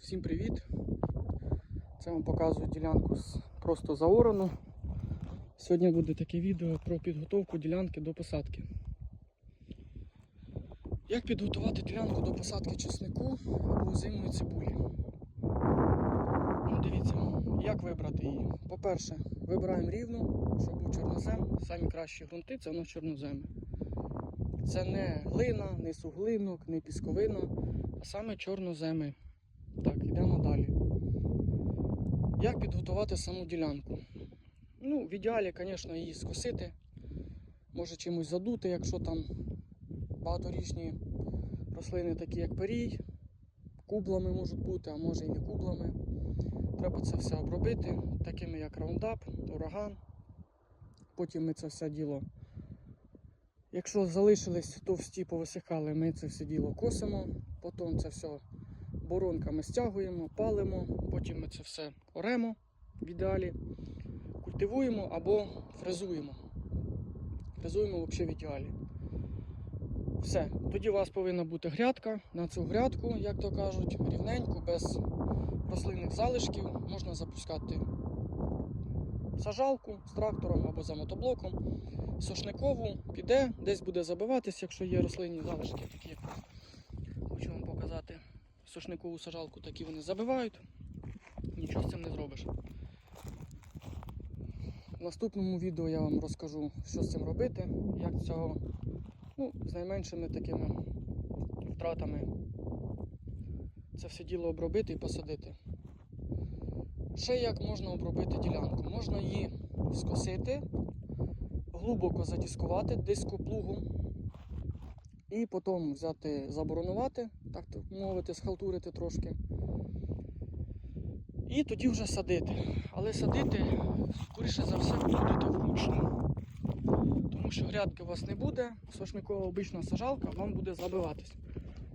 Всім привіт! Це вам показую ділянку з просто заорану. Сьогодні буде таке відео про підготовку ділянки до посадки. Як підготувати ділянку до посадки чеснику або озимої цибулі? Ну, дивіться, як вибрати її. По-перше, вибираємо рівну, щоб був чорнозем. Самі кращі ґрунти це у нас чорноземи. Це не глина, не суглинок, не пісковина, а саме чорноземи. Так, йдемо далі. Як підготувати саму ділянку? Ну, в ідеалі, звісно, її скосити. Може чимось задути, якщо там багаторічні рослини, такі як перій, кублами можуть бути, а може і не кублами. Треба це все обробити, такими як раундап, ураган. Потім ми це все діло. Якщо залишились товсті, повисихали, ми це все діло косимо, потім це все боронками стягуємо, палимо, потім ми це все оремо в ідеалі, культивуємо або фрезуємо. Фрезуємо взагалі в ідеалі. Все, тоді у вас повинна бути грядка. На цю грядку, як то кажуть, рівненьку, без рослинних залишків, можна запускати сажалку з трактором або за мотоблоком. Сошникову піде, десь буде забиватись, якщо є рослинні залишки, такі як хочу вам показати сошникову сажалку, такі вони забивають. Нічого з цим не зробиш. В наступному відео я вам розкажу, що з цим робити, як цього ну, з найменшими такими втратами це все діло обробити і посадити. Ще як можна обробити ділянку? Можна її скосити, глибоко задіскувати дископлугом і потім взяти, заборонувати, так мовити, схалтурити трошки. І тоді вже садити. Але садити, скоріше за все, будете вручну. Тому що грядки у вас не буде, сошникова обична сажалка вам буде забиватись.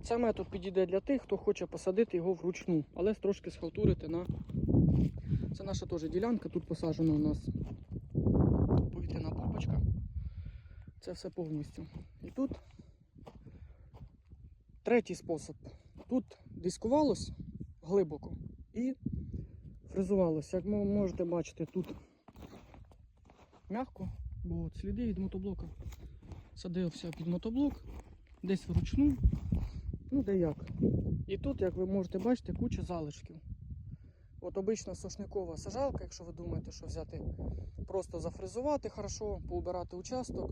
Цей метод підійде для тих, хто хоче посадити його вручну, але трошки схалтурити на. Це наша теж ділянка, тут посаджена у нас повітряна бомбочка. Це все повністю. І тут третій спосіб. Тут дискувалось глибоко і фрезувалось. Як ви можете бачити, тут м'яко, бо от сліди від мотоблока. Садився під мотоблок, десь вручну, ну де як. І тут, як ви можете бачити, куча залишків. От обична сошникова сажалка, якщо ви думаєте, що взяти просто зафрезувати хорошо, поубирати участок,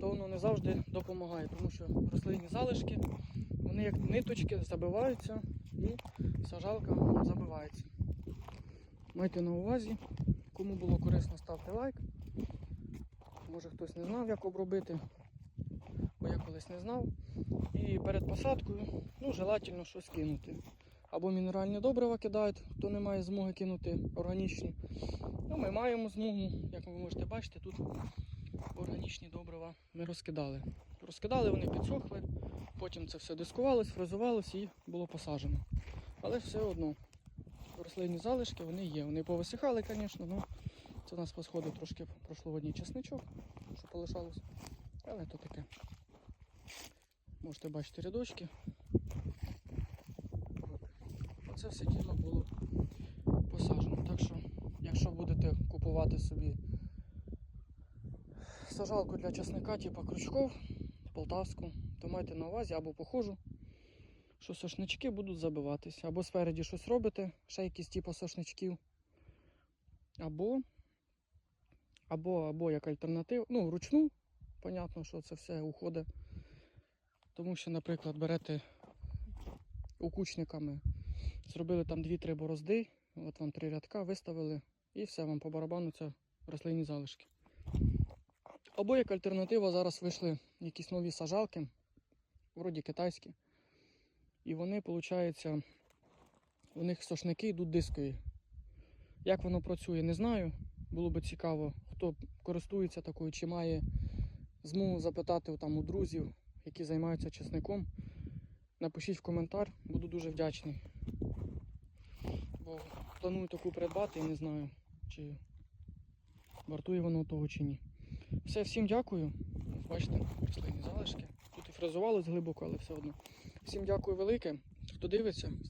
то воно не завжди допомагає, тому що рослинні залишки, вони як ниточки забиваються і сажалка забивається. Майте на увазі, кому було корисно, ставте лайк. Може хтось не знав, як обробити, бо я колись не знав. І перед посадкою ну, желательно щось кинути. Або мінеральні добрива кидають, хто не має змоги кинути органічні. Ну, Ми маємо змогу, як ви можете бачити, тут органічні добрива ми розкидали. Розкидали, вони підсохли, потім це все дискувалось, фрезувалось і було посаджено. Але все одно рослинні залишки вони є. Вони повисихали, звісно, але це у нас посходив трошки прошлогодній чесничок, що полишалось. Але то таке. Можете бачити рядочки. Оце все діло було посаджено. Так що, якщо будете купувати собі сажалку для часника, типу крючков, полтавську, то майте на увазі або похожу, що сошнички будуть забиватися. Або спереді щось робите, ще якісь типу сошничків. Або, або, або як альтернатива, ну, вручну, понятно, що це все уходить. Тому що, наприклад, берете укучниками, зробили там 2-3 борозди, от вам три рядка, виставили і все, вам по барабану це рослинні залишки. Або як альтернатива, зараз вийшли якісь нові сажалки, вроді китайські. І вони, виходить, у них сошники йдуть дискові. Як воно працює, не знаю. Було би цікаво, хто користується такою, чи має змогу запитати там у друзів, які займаються чесником. Напишіть в коментар, буду дуже вдячний. Бо планую таку придбати і не знаю, чи вартує воно того чи ні. Все, всім дякую. Бачите, рослинні залишки. Фрезувалось глибоко, але все одно. Всім дякую велике, хто дивиться.